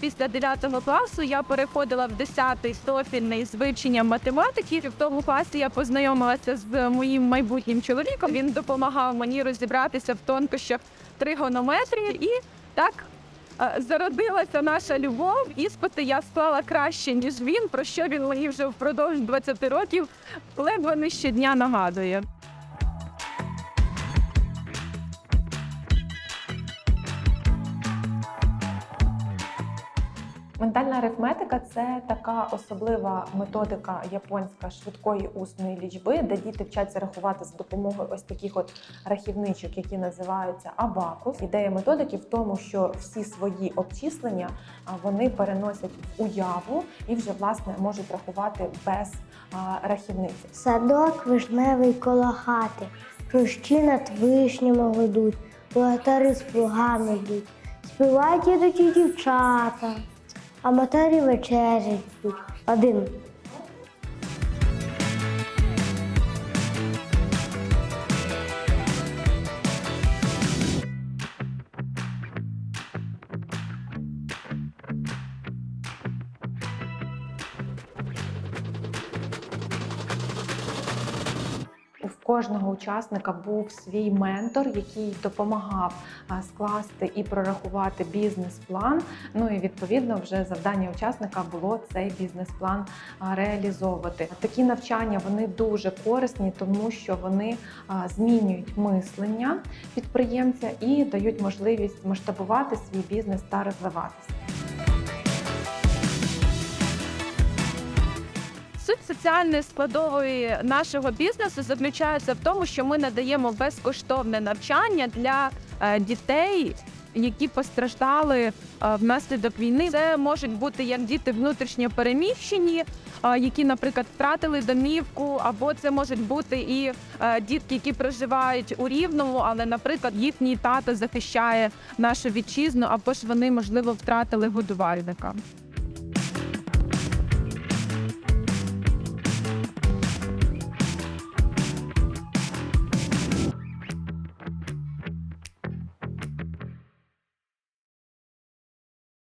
після 9 класу я переходила в 10-й профільний з вивченням математики. В тому класі я познайомилася з моїм майбутнім чоловіком. Він допомагав мені розібратися в тонкощах тригонометрії, і так е, зародилася наша любов. Іспити я склала краще ніж він, про що він мені вже впродовж 20 років ледве не щодня нагадує. Ментальна арифметика це така особлива методика японська швидкої усної лічби, де діти вчаться рахувати за допомогою ось таких от рахівничок, які називаються абакус. Ідея методики в тому, що всі свої обчислення вони переносять в уяву і вже власне можуть рахувати без рахівниці. Садок вишневий коло хати, хрущі над вишнями ведуть, лотари з плугами йдуть, співають ідуть і дівчата, а матері вечерять. Один. В кожного учасника був свій ментор, який допомагав скласти і прорахувати бізнес-план. Ну і відповідно вже завдання учасника було цей бізнес-план реалізовувати. Такі навчання вони дуже корисні, тому що вони змінюють мислення підприємця і дають можливість масштабувати свій бізнес та розвиватися. Суть соціальної складової нашого бізнесу заключається в тому, що ми надаємо безкоштовне навчання для е, дітей, які постраждали е, внаслідок війни. Це можуть бути як діти внутрішньо переміщені, е, які, наприклад, втратили домівку, або це можуть бути і дітки, які проживають у рівному, але, наприклад, їхній тато захищає нашу вітчизну, або ж вони можливо втратили годувальника.